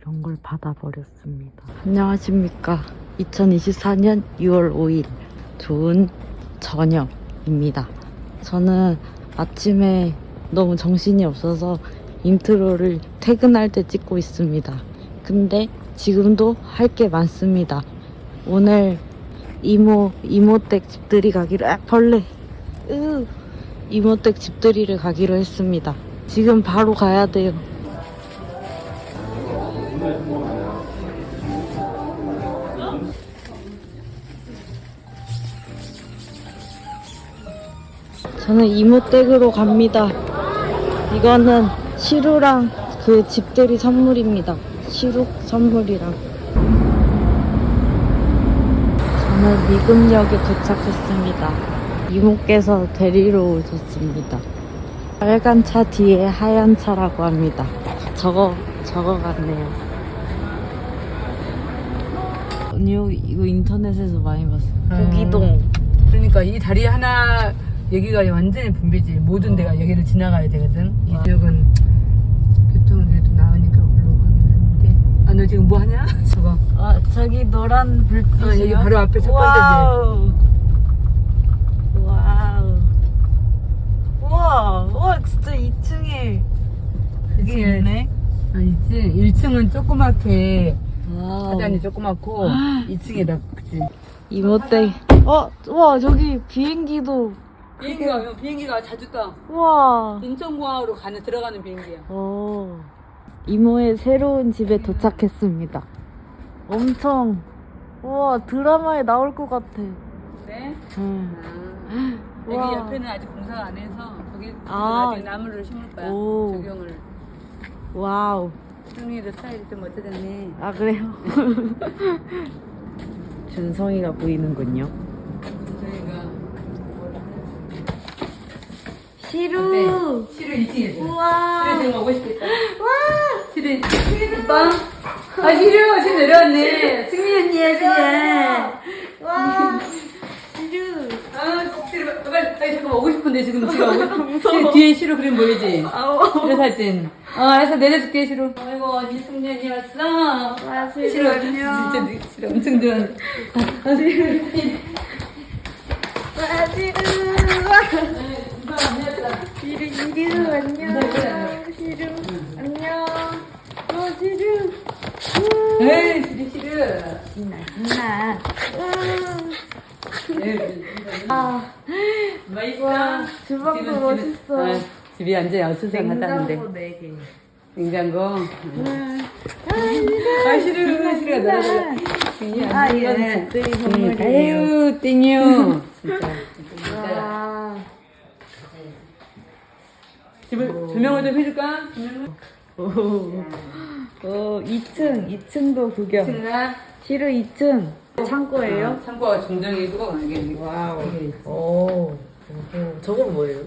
이런 걸 받아버렸습니다. 안녕하십니까. 2024년 6월 5일 좋은 저녁입니다. 저는 아침에 너무 정신이 없어서 인트로를 퇴근할 때 찍고 있습니다. 근데 지금도 할 게 많습니다. 오늘 이모, 이모댁 집들이 가기로, 아, 벌레! 으, 이모댁 집들이를 가기로 했습니다. 지금 바로 가야 돼요. 저는 이모댁으로 갑니다. 이거는 시루랑 그 집들이 선물입니다. 시루 선물이랑. 저는 미금역에 도착했습니다. 이모께서 데리러 오셨습니다. 빨간 차 뒤에 하얀 차라고 합니다. 저거, 저거 같네요. 아니요, 이거 인터넷에서 많이 봤어요. 음. 고기동. 그러니까 이 다리 하나 여기가 완전히 붐비지 모든 데가 여기를 지나가야 되거든 이 지역은 교통은 그래도 나으니까 올라가긴 하는데 아 너 지금 뭐 하냐? 저거 아, 저기 노란 불빛이요? 어, 여기 바로 앞에 첫 번째지. 와우. 우와, 와, 진짜 2층에 그게 그치? 있네. 아 있지 1층은 조그맣게. 사단이 조그맣고 2층에다 그치 이모댁. 어, 와, 저기 비행기도. 비행기가 비행기가 자주 떠 우와. 인천공항으로 가는 들어가는 비행기야 오. 이모의 새로운 집에 도착했습니다. 엄청. 우와, 드라마에 나올 것 같아. 그래? 응. 아, 여기 우와. 옆에는 아직 공사가 안 해서 거기 아. 나중에 나무를 심을 거야 오. 조경을 와우. 승리도 스타일이 좀 어쩌졌네 아 그래요? 준성이가 보이는군요. 저희가 시루. 시루 2층에 있어. 우와. 시루 지금 오고 싶겠다. 와. 시루. 오빠. 아 시루 지금 내려왔네. 승민 언니야 시루. 와. 아 시루 빨리 빨리 잠깐 오고 싶은데 지금 지금 오고 싶. 뒤에 시루 그림 보이지? 시루 사진. 어 알았어 내려줄게 시루. 아이고 언니 언니 왔어. 와 안녕. 진짜 니- 시루 엄청 좋아. 아 시루. 와. 누가 언니였다. 시루 시루 안녕. 시루 안녕. 와 시루. 에이 시루 시루. 신나. 에이, 아. 맛있어. 와 주방도 멋있어. 아, 집이 완전히 어수선하다는데. 냉장고 네 개. 냉장고. 음. 아, 싫어, 싫어. 나도. 아, 집들이 선물이에요. 아유, 땡유. 진짜. 와. 집을 조명을 좀 해줄까? 오. 오, 2층, 2층도 구경. 친구나. 시루 2층. 창고예요? 창고가 중정이고, 이게. 와우. 오. 저건 뭐예요?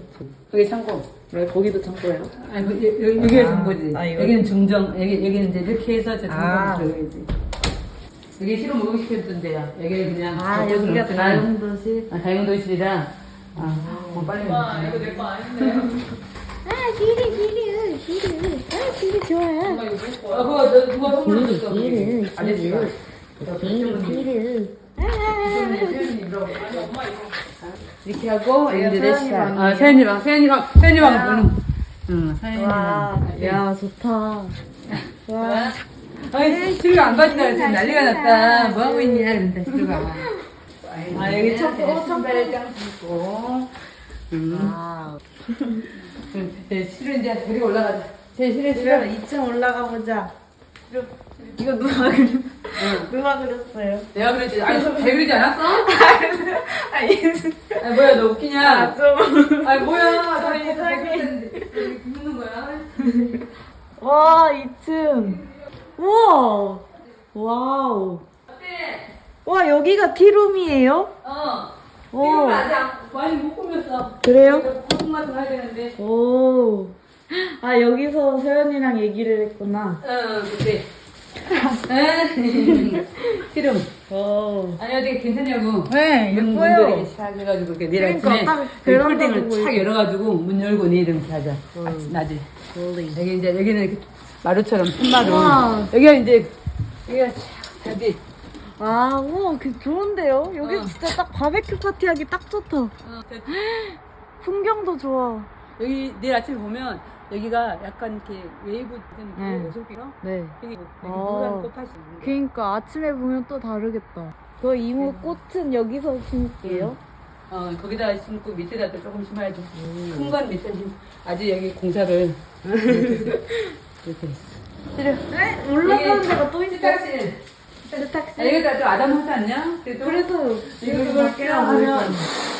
여기 창고. 왜 거기도 창고예요? 아니, 그, 여기, 여기가 창고지. 아, 이거? 여기는 중정. 여기, 여기는 이제 이렇게 해서 저 아. 창고로 들어가야지. 여기 실어 먹고 싶었던 데야. 여기 그냥. 아, 여기가 다용도실. 아, 다용 도실이라. 아, 뭐 빨리. 와, 이거 내 거 아닌데. 아, 시루, 시루, 시루. 아, 시루 좋아요. 아, 그거 너 누가 선물로 줬어? 아저씨가. 이렇게 하고 이제 내 서연이 시간. 방이에요? 아, 서연이 방, 서연이 방, 서연이 방 보는. 응, 서연이 와, 방. 야, 좋다. 와. 아이, 시루가 안 빠진다. 지금 난리가 났다. 뭐 하고 있냐, 이런다, 시루가. 아, 여기 첫, 어, 첫발장 주고. 응. 와우. 네, 시루 이제 데리고 올라가자. 제 시루. 그럼 2층 올라가 보자. 이거 누가 그렸, 누가 그렸어요? 내가 그랬지. 아니, 잘 그리지 않았어? 아니, 아, 뭐야, 너 웃기냐? 좀. 아니, 뭐야. 나 아니, 이거 설계. 왜 웃는 거야? 와, 2층. 우와. 와우. 어때? 와, 여기가 티룸이에요? 어. 오. 지금 아직 안- 많이 못 꾸몄어. 그래요? 같은 거 해야 되는데. 오. 아, 여기서 서연이랑 얘기를 했구나. 어, 그치. 시름. 어. 아니야, 되게 괜찮냐고. 네, 문, 예뻐요. 이렇게 샥 해가지고 이렇게 내일 그러니까 아침에 딱이 베란다 폴딩을 보고 착 열어가지고 문 열고 내일 이렇게 하자. 음. 아침 낮에. 여기 이제 여기는 이렇게 마루처럼. 우와. 여기가 이제 여기가 쫙 여기 아, 우와, 그 좋은데요? 여기 어. 진짜 딱 바베큐 파티하기 딱 좋다. 어, 풍경도 좋아. 여기 내일 아침에 보면 여기가 약간 이렇게 웨이브 네. 되는 여섯개가 네. 여기 여기 어. 노란 꽃밭이 있는데 그니까 아침에 보면 또 다르겠다. 그 이모 꽃은 여기서 심을게요. 어 거기다 심고 밑에다 또 조금 심어야지 큰건 밑에 심 아직 여기 공사를 이렇게 그래. 네? 올라가는 데가 또 있어. 세탁실 세탁실. 아, 여기다 좀 아담 하지 않냐? 그래도 그래도 이거 이거 이걸 밖에 하면 나가면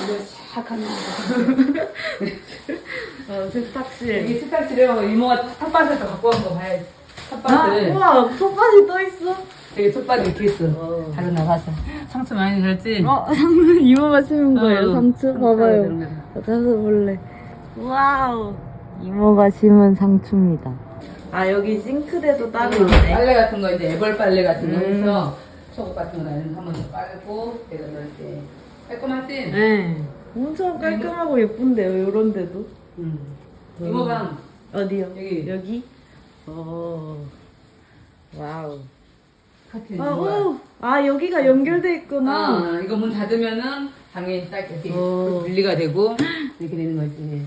이거 샥 하면 어, 세탁실. 여기 세탁실에 이모가 텃밭을 또 갖고 온 거 봐야지 아, 텃밭을 우와, 톱밭이 또 있어. 되게 텃밭 이렇게 있어 어. 바로 나가서 상추 많이 들었지? 어, 상추 이모가 심은 거예요, 어, 상추? 봐봐요. 가서 볼래. 와우. 이모가 심은 상추입니다. 아, 여기 싱크대도 따로 음, 있네. 빨래 같은 거 이제 애벌 빨래 같은 거 음. 해서 속옷 같은 거 나는 한번 더 빨고 내가 넣을게 깔끔하지? 네. 엄청 깔끔하고 예쁜데요, 요런 데도. 음. 이모방 어디요? 여기. 여기? 어. 와우. 아. 오. 아, 여기가 연결돼 있구나. 아, 이거 문 닫으면은 방에 딱 이렇게 어. 분리가 되고 이렇게 되는 거지.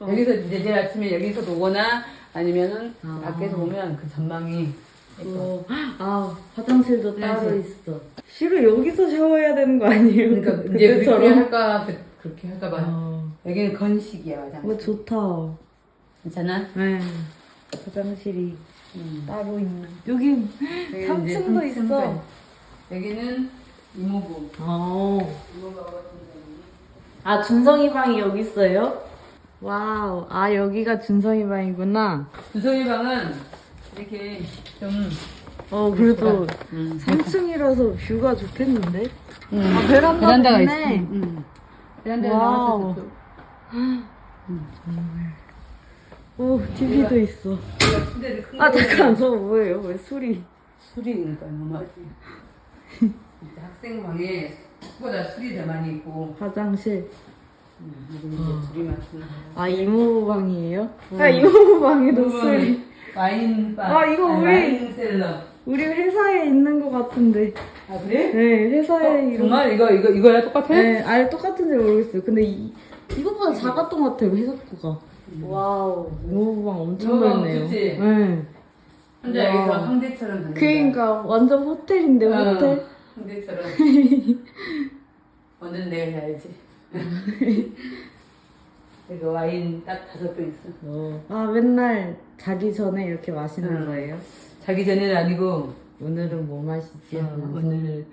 어. 여기서 이제 내일 아침에 여기서 오거나 아니면은 아. 밖에서 보면 그 전망이. 어. 아, 화장실도 따로 화장실. 있어. 실은 여기서 샤워해야 되는 거 아니에요? 그러니까 이제 그렇게 그때처럼. 할까 그- 그렇게 할까 봐. 어. 여기는 건식이야 화장실. 어, 좋다. 괜찮아? 네. 화장실이 음. 따로 있는. 여기 여기는 이제 3층도 삼- 있어. 삼층. 여기는 이모부. 어. 이모부가 같은 데 아, 준성이 방이 여기 있어요? 와우. 아, 여기가 준성이 방이구나. 주성이 방은 이렇게 좀 어, 그래도 음. 3층이라서 뷰가 좋겠는데? 음. 아, 베란다도 베란다가 있네. 있어. 음. 베란다에 와우. 나와 서또 오, TV도 있어. 아, 거 잠깐, 저 뭐예요? 왜 술이? 술이니까 너무하지. 진짜 학생 방에 숙보다 술이 더 많이 있고 화장실. 음, 여기 이제 둘이 마시는 거. 아, 이모 방이에요? 아, 이모 방에도 술이. 와인 바. 아, 이거 아니, 우리- 와인 셀러. 우리 회사에 있는 것 같은데. 아 그래? 네, 회사에 어, 이런. 정말 이거 이거 이거야 똑같아? 네, 아예 똑같은지 모르겠어요. 근데 이, 이것보다 작았던 것 같아요, 회사구가. 와우, 이모방 엄청 넓네요. 좋지? 네. 와. 여기서 황제처럼 다닌다. 그러니까 완전 호텔인데, 어, 호텔. 황제처럼. 오늘 내가 해야지. 이거 와인 딱 다섯 병 있어. 아, 맨날 자기 전에 이렇게 마시는 응. 거예요? 자기 전에는 아니고 오늘은 뭐 마시지? 어, 하면서. 오늘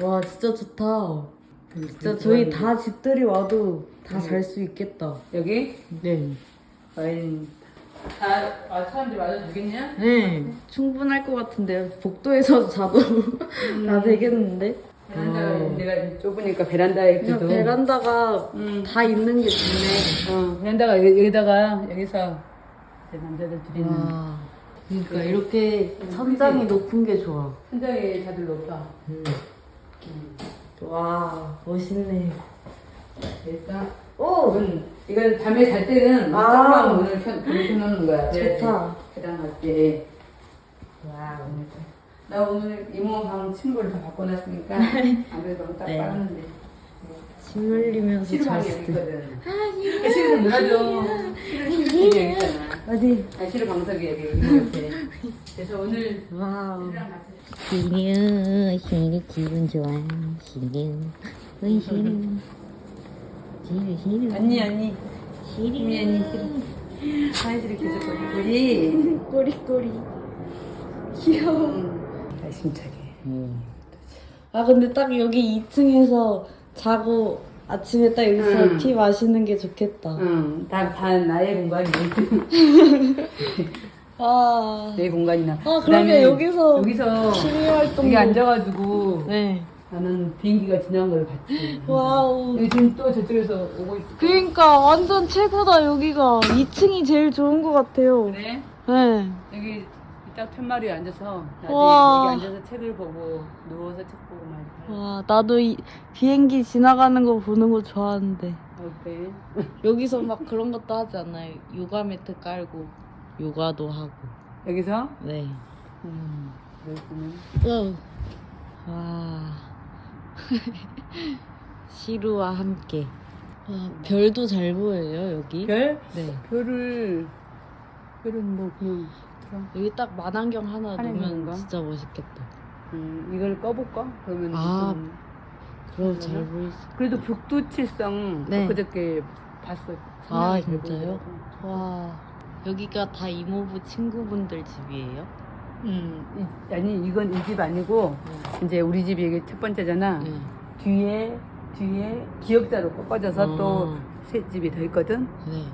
와, 진짜 좋다. 진짜 저희 다 집들이 와도 다 잘 수 있겠다. 여기 네. 와인 다 아, 사람들 와도 되겠냐? 네, 충분할 것 같은데요. 복도에서 자도 다 되겠는데? 베란다가 어. 내가 좁으니까 베란다에 그냥 그래도 베란다가 음. 다 있는 게 좋네. 어, 베란다가 여기, 여기다가 여기서 이제 남자들 둘이는 와, 그러니까 이렇게 천장이 높은 게 좋아. 천장이 다들 높아. 음. 와, 멋있네. 됐어? 오, 이건 이건 밤에 잘 때는 아. 깜빡 문을 켜 문을 켜놓는 거야. 좋다. 계단할 때. 와, 나 오늘 이모 방 친구를 다 바꿔놨으니까 아무래도 너무 딱 네. 빠는데. 침 흘리면서 잘 시루방이 여기 있 있거든. 그 시루 놀아줘. 시루 시루 여기 있잖아. 어디? 아 시루 방석이 여기 옆에. 그래서 오늘 와우. 시류 시류 기분 좋아 시류 으이 시류 시류 시류 언니 언니. 시류 희미 언니 시루. 사이시루 계속 거기 보지. 꼬리 꼬리. 귀여워. 아 심차게. 아, 근데 딱 여기 2층에서 자고 아침에 딱 여기서 응. 티 마시는 게 좋겠다. 응. 다반 나의 공간이 아, 내 공간이나. 아 그다음에 여기서 여기서 취미 활동. 여기 앉아가지고 네. 나는 비행기가 지나간 걸 봤지. 와우. 여기 지금 또 저쪽에서 오고 있어. 그러니까 완전 최고다 여기가 2층이 제일 좋은 것 같아요. 그래? 네. 여기 딱 편마루에 앉아서 낮에 우와. 여기 앉아서 책을 보고 누워서 책 보고 막 이렇게 와 나도 이 비행기 지나가는 거 보는 거 좋아하는데 어때? 여기서 막 그런 것도 하지 않아요? 요가 매트 깔고 요가도 하고 여기서? 네. 음 그렇구나 와 시루와 함께 와 별도 잘 보여요 여기 별? 네 별을 별은 뭐 그냥 그럼 여기 딱 만안경 하나 하는 놓으면 건가? 진짜 멋있겠다 음, 이걸 꺼볼까? 그러면 아, 좀 그럼 잘 그러나? 보일 수 그래도 북두칠성 네. 그저께 봤어. 아, 진짜요? 와 여기가 다 이모부 친구분들 집이에요? 음, 이, 아니 이건 이 집 아니고 이제 우리 집이 이게 첫 번째잖아. 네. 뒤에 뒤에 기역자로 꺾어져서 어. 또세 집이 더 있거든. 네.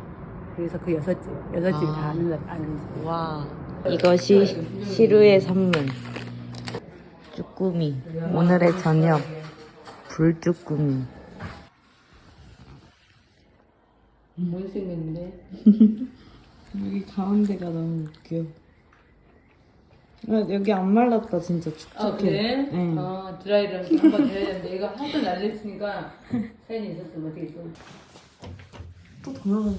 그래서 그 여섯 집 여섯 집이 아. 다 아는 거- 아는 집. 와 이것이 시루의 산문 쭈꾸미 오늘의 저녁 불쭈꾸미 못생겼는데. 여기 가운데가 너무 웃겨 아, 여기 안 말랐다 진짜 축축해 아 그래? 응. 어 드라이를 한번 해야 되는데 얘가 하도 날렸으니까 사연이 있었으면 어떻게 좀. 또 돌아가는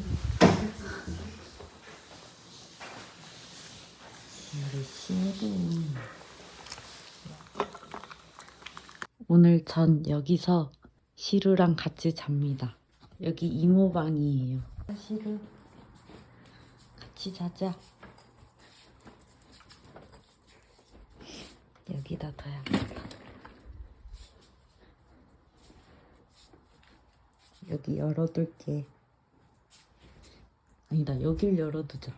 오늘 전 여기서 시루랑 같이 잡니다. 여기 이모방이에요. 시루 같이 자자. 여기다 둬야겠다. 여기 열어둘게. 아니다, 여길 열어두자.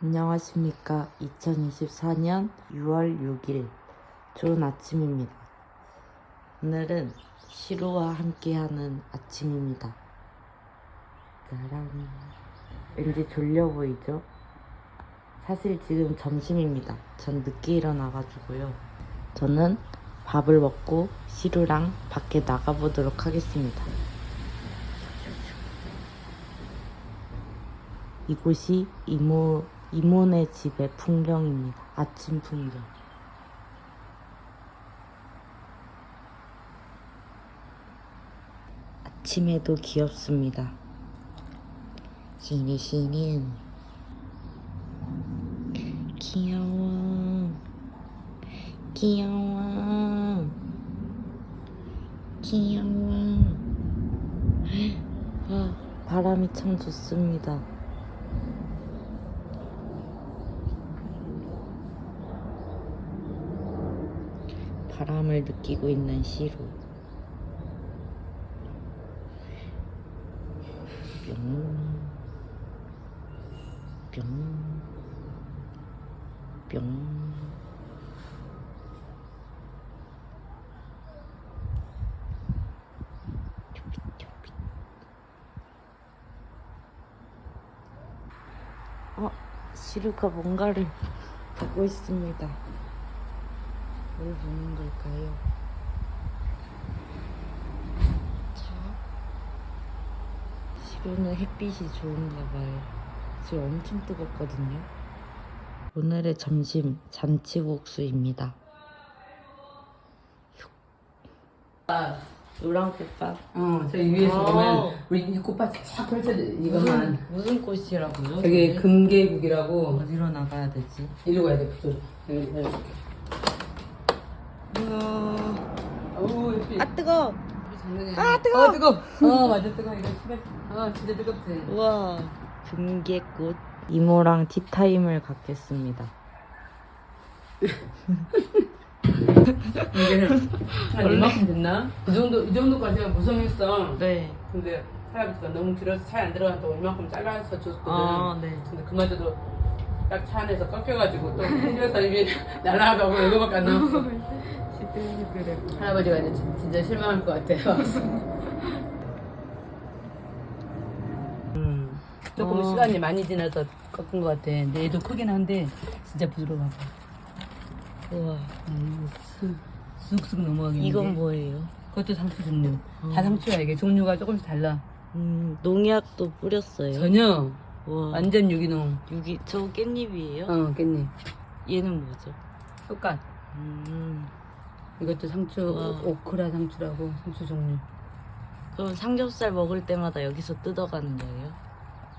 안녕하십니까. 2024년 6월 6일. 좋은 아침입니다. 오늘은 시로와 함께하는 아침입니다. 짜란. 왠지 졸려 보이죠? 사실 지금 점심입니다. 전 늦게 일어나가지고요. 저는 밥을 먹고 시루랑 밖에 나가보도록 하겠습니다. 이곳이 이모, 이모네 집의 풍경입니다. 아침 풍경. 아침에도 귀엽습니다. 시니시닌 귀여워 귀여워 귀여워 아, 바람이 참 좋습니다. 바람을 느끼고 있는 시루. 뿅. 뿅. 뿅. 어, 시루가 뭔가를 보고 있습니다. 뭘 보는 걸까요? 자, 시루는 햇빛이 좋은가 봐요. 지금 엄청 뜨겁거든요. 오늘의 점심 잔치국수입니다. 아, 노란 꽃밭. 어, 저기 위에서 아. 보면 우리 이 꽃밭이 쫙 펼쳐져 이것만. 무슨 꽃이라고요? 저기 금계국이라고 어디로 나가야 되지? 이리로 가야 돼 그쪽으로. 여기 내려줄게. 어우 햇빛. 아 뜨거. 아 뜨거. 어 뜨거. 어 맞아 뜨거. 이거 시발. 아 진짜 뜨겁지. 우와 금계꽃. 이모랑 티타임을 갖겠습니다. 이게는 한 이만큼 됐나? 이 정도 이 정도까지가 무성했어. 네. 근데 사람들가 너무 길어서 차에 안 들어간다고 이만큼 잘라서 줬거든. 아 네. 근데 그마저도 딱 차 안에서 꺾여가지고 또 튕겨서 입이 날아가고 이거밖에 안 남았어. 할아버지가 이제 진- 진짜 실망할 것 같아요. 조금 어. 시간이 많이 지나서 꺾은 것 같아. 근데 얘도 크긴 한데 진짜 부드러워. 우와. 음, 쑥, 쑥쑥 넘어가겠는데. 이건 뭐예요? 그것도 상추 종류. 어. 다 상추야 이게 종류가 조금씩 달라. 음 농약도 뿌렸어요. 전혀 우와. 완전 유기농. 여기 저 깻잎이에요? 어 깻잎. 얘는 뭐죠? 흑간. 음. 이것도 상추, 와. 오크라 상추라고 상추 종류. 그럼 삼겹살 먹을 때마다 여기서 뜯어가는 거예요?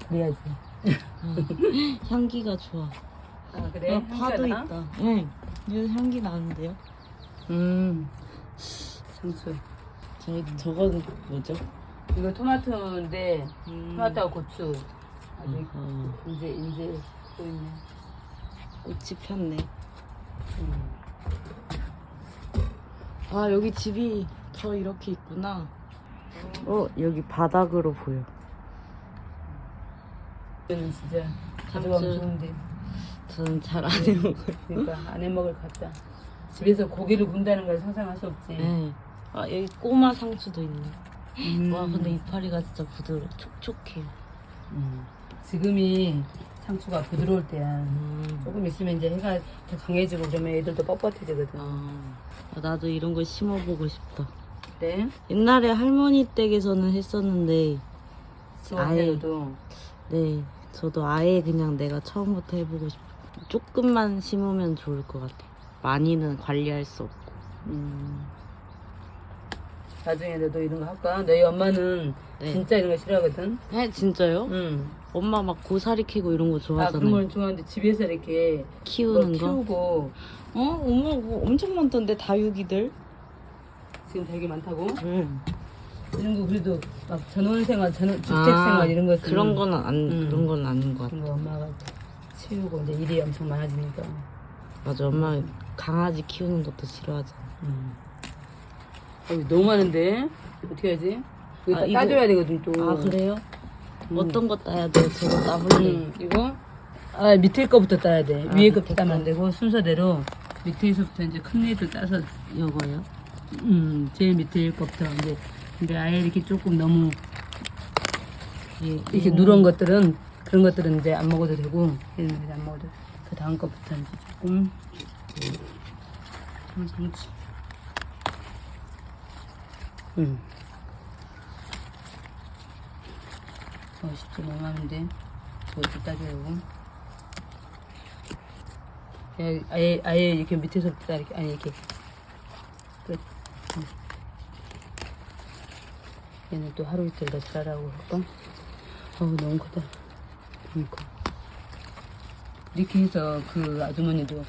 그래야지. 향기가 좋아. 아, 그래? 어, 파도 향기가 나? 있다. 네. 이거 향기 나는데요? 음. 상추. 저, 저건 뭐죠? 이거 토마토인데, 음. 토마토하고 고추. 아직 어, 이제, 이제 보이네. 꽃이 폈네. 음. 아, 여기 집이 더 이렇게 있구나. 어, 여기 바닥으로 보여. 이거는 진짜 가져가면. 좋은데. 저는 잘 안 해먹어요. 그러니까 안 해먹을 것 같다. 집에서 고기를 군다는 걸 상상할 수 없지. 네. 아, 여기 꼬마 상추도 있네. 음. 와, 근데 이파리가 진짜 부드러워. 촉촉해요. 음. 지금이 상추가 부드러울 때야. 음. 조금 있으면 이제 해가 더 강해지고 그러면 애들도 뻣뻣해지거든. 아, 나도 이런 거 심어보고 싶다. 그래? 옛날에 할머니 댁에서는 했었는데, 아예. 아예 도 네, 저도 아예 그냥 내가 처음부터 해보고 싶어. 조금만 심으면 좋을 것 같아. 많이는 관리할 수 없고. 음. 나중에 너도 이런 거 할까? 너희 엄마는 네. 진짜 이런 거 싫어하거든. 에, 진짜요? 응. 엄마 막 고사리 캐고 이런 거 아 좋아하잖아요. 그런 건 좋아하는데 집에서 이렇게 뭐 키우는 거. 키우고 어, 엄마 그거 엄청 많던데 다육이들. 지금 되게 많다고. 응. 이런 거 그래도 막 전원생활, 전 주택생활 이런 거 아, 그런 거는 안 음. 그런 건 아닌 것 같아. 그런 거 엄마가 치우고 이제 일이 엄청 많아지니까. 맞아, 엄마 강아지 키우는 것도 싫어하잖아. 음. 어, 너무 많은데 어떻게? 이거 아, 이거- 따줘야 되거든 또. 아 그래요? 음. 어떤 거 따야 돼요? 저거 따볼래. 음, 이거 아 밑에 거부터 따야 돼. 아, 위에 밑에 거부터 따면 안 거. 되고 순서대로 밑에서부터 이제 큰 애들 따서 이거요? 음 제일 밑에 거부터 이제 근데 아예 이렇게 조금 너무 예, 이렇게 음. 누런 것들은 그런 것들은 이제 안 먹어도 되고 얘는 이제 안 먹어도 그 다음 것부터 이제 조금 좀 상치. 음. 너무 많은데. 저것도 그냥 아예 아예 이렇게 밑에서부터 이렇게 아니 이렇게 끝 음. 얘는 또 하루 이틀 더 자라고 할까? 어우 너무 크다. 그러니까. 이렇게 해서 그 아주머니도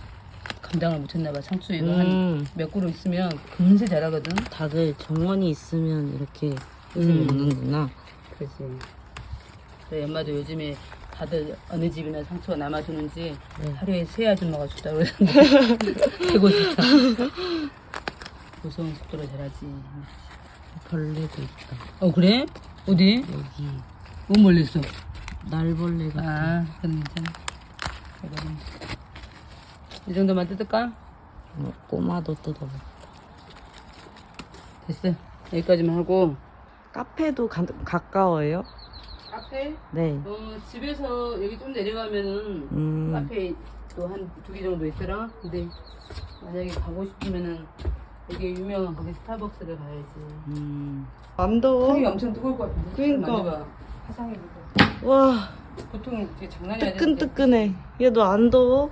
감당을 못했나봐. 상추 이거 한 음, 몇 그루 있으면 금세 자라거든. 다들 정원이 있으면 이렇게 해서 음. 먹는구나. 그렇지 저희 엄마도 요즘에 다들 어느 집이나 상추가 남아두는지 네. 하루에 세 아줌마가 줬다 그러는데. 최고 좋다. 무서운 속도로 자라지 벌레도 있다. 어 그래? 어디? 여기 뭔 멀리 있어? 날벌레 같은. 아 그럼 괜찮아 이거는 이 정도만 뜯을까? 어, 꼬마도 뜯어봐. 됐어 여기까지만 하고 카페도 가, 가까워요? 카페? 네. 어 집에서 여기 좀 내려가면은 음, 카페 또 한 두 개 정도 있더라. 근데 만약에 가고 싶으면은 되게 유명한 거기 스타벅스를 가야지. 음. 안 더워? 손이 엄청 뜨거울 것 같은데. 그러니까. 만져봐. 화상이 무거 와, 보통 이게 장난이 아닌데. 뜨끈뜨끈해. 얘 너 안 더워?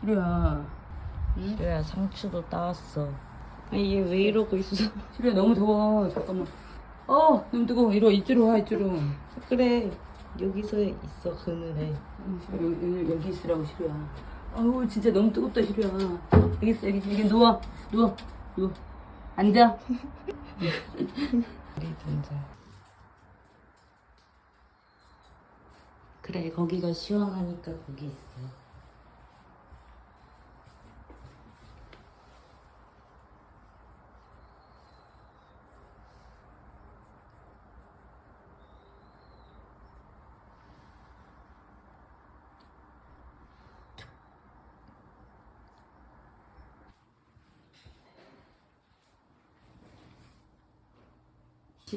시루야. 응? 그래, 상추도 따왔어. 얘왜 이러고 있어? 시루야 너무 더워. 잠깐만. 어 너무 뜨거워. 이리 와 이쪽으로 와 이쪽으로. 그래, 여기서 있어, 그늘에. 응, 시루 여기, 여기, 여기 있으라고 시루야. 아우 진짜 너무 뜨겁다 시루야. 여기 있어 여기 여기 누워 누워 누워. 앉아. 그래, 거기가 시원하니까 거기 있어.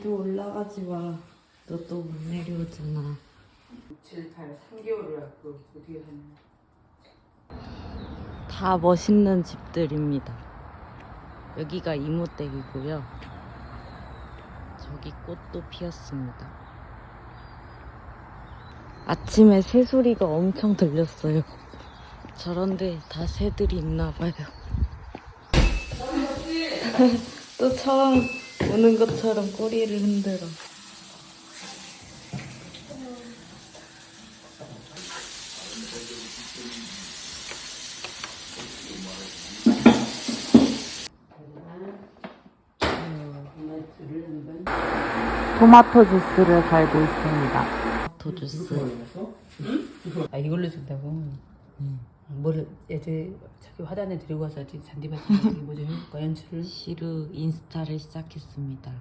뒤로 올라가지 마. 너 또 못 내려오잖아. 제일 다 3개월을 갖고 어떻게 하냐. 다 멋있는 집들입니다. 여기가 이모댁이고요. 저기 꽃도 피었습니다. 아침에 새 소리가 엄청 들렸어요. 저런데 다 새들이 있나 봐요. 또 처음 오는 것처럼 꼬리를 흔들어. 토마토 주스를 갈고 있습니다. 토마토 주스. 아 이걸로 준다고? 뭐 를 애들 저기 화단에 들고 와서 저기 잔디밭에 뭐좀 해볼까 연출을? 시루 인스타를 시작했습니다.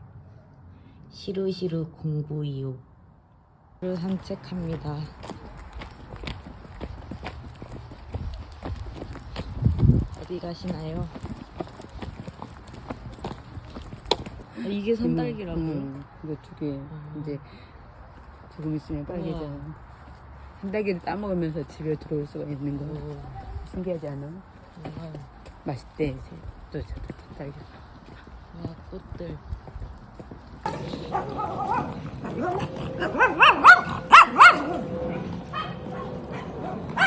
시루시루 공부 이요. 시루 산책합니다. 어디 가시나요? 아, 이게 산딸기라고요? 음, 이거 두 개. 아. 이제 조금 있으면 빨개져. 우와. 한 달기를 따먹으면서 집에 들어올 수가 있는 거. 오, 신기하지 않아? 우와, 맛있대. 이제. 또 저도 한 달기. 와, 꽃들.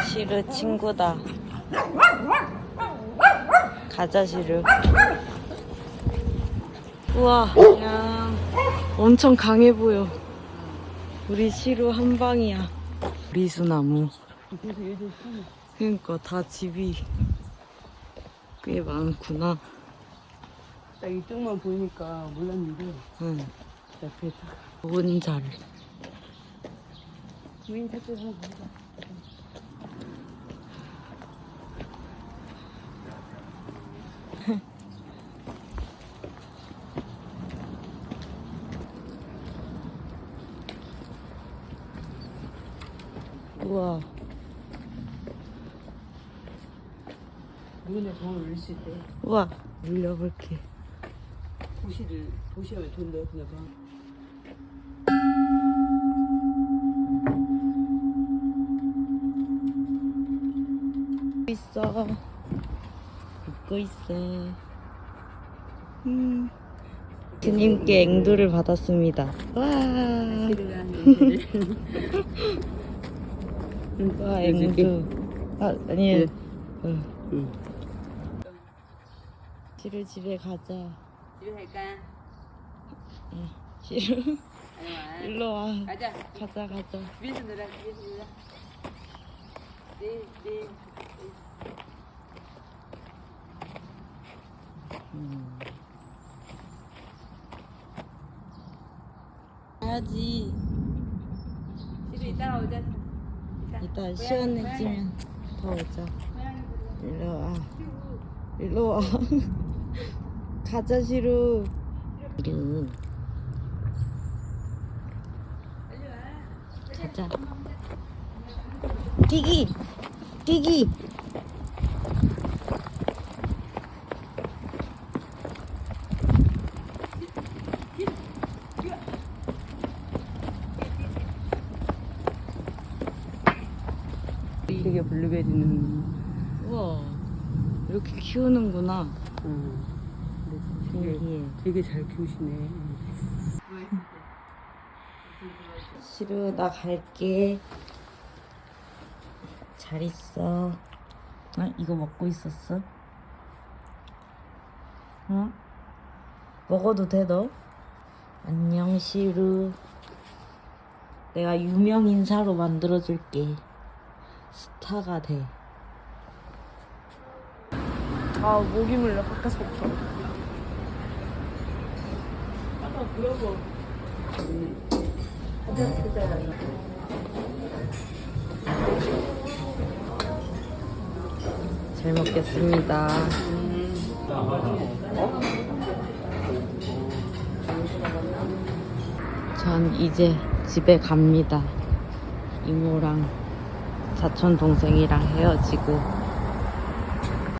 시루 친구다. 가자 시루. 우와, 야, 엄청 강해 보여. 우리 시루 한 방이야. 참 그러니까 다 집이 꽤 많구나. 딱 이쪽만 보이니까 몰랐는데 응. 옆에 딱 좋은 잘. 주인 찾아서 우와. 누구나 돈을 올릴 수 있대. 우와. 물려볼게. 도시를 도시하면 돈 넣었나 봐. 있어. 웃고 있어. 음. 스님께 앵두를 받았습니다. 와. 와, 앵두. 아, 아니에요. 어. 응. 시루 집에 가자. 집에 갈까? 시루, 아니 와. 일로 와. 가자. 가자, 가자. 집에서 놀아. 집에서 놀아. 네, 네. 음. 가야지. 집에 이따가 오자. 이따 시원해지면 더 오자. 일로 와. 일로 와. 가자, 시루. 시루. 가자. 뛰기! 뛰기! 되게 되는. 우와. 이렇게 키우는구나. 어. 근데 되게 신기해. 되게 잘 키우시네. 시루, 나 갈게. 잘 있어. 아, 이거 먹고 있었어? 응? 먹어도 돼, 너? 안녕, 시루. 내가 유명 인사로 만들어줄게. 스타가 돼. 아 목이 물려 바깥부터. 아까 그러고. 잘 먹겠습니다. 전 이제 집에 갑니다. 이모랑 사촌 동생이랑 헤어지고